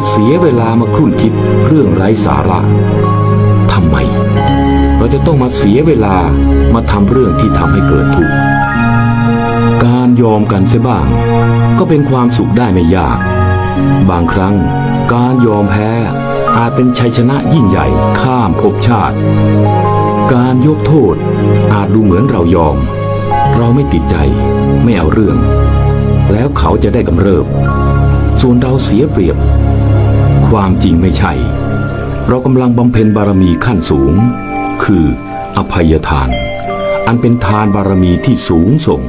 จะเสียเวลามาครุ่นคิดเรื่องไร้สาระทำไม เราจะต้องมาเสียเวลามาทำเรื่องที่ทำให้เกิดทุกข์การยอมกันเสียบ้าง ก็เป็นความสุขได้ไม่ยาก บางครั้ง การยอมแพ้อาจเป็นชัยชนะยิ่งใหญ่ข้ามภพชาติ การยกโทษอาจดูเหมือนเรายอม เราไม่ติดใจไม่เอาเรื่อง แล้วเขาจะได้กำเริบ ส่วนเราเสียเปรียบ ความจริงไม่ใช่ เรากำลังบำเพ็ญบารมีขั้นสูง คืออภัยทาน อันเป็นทานบารมีที่สูงส่ง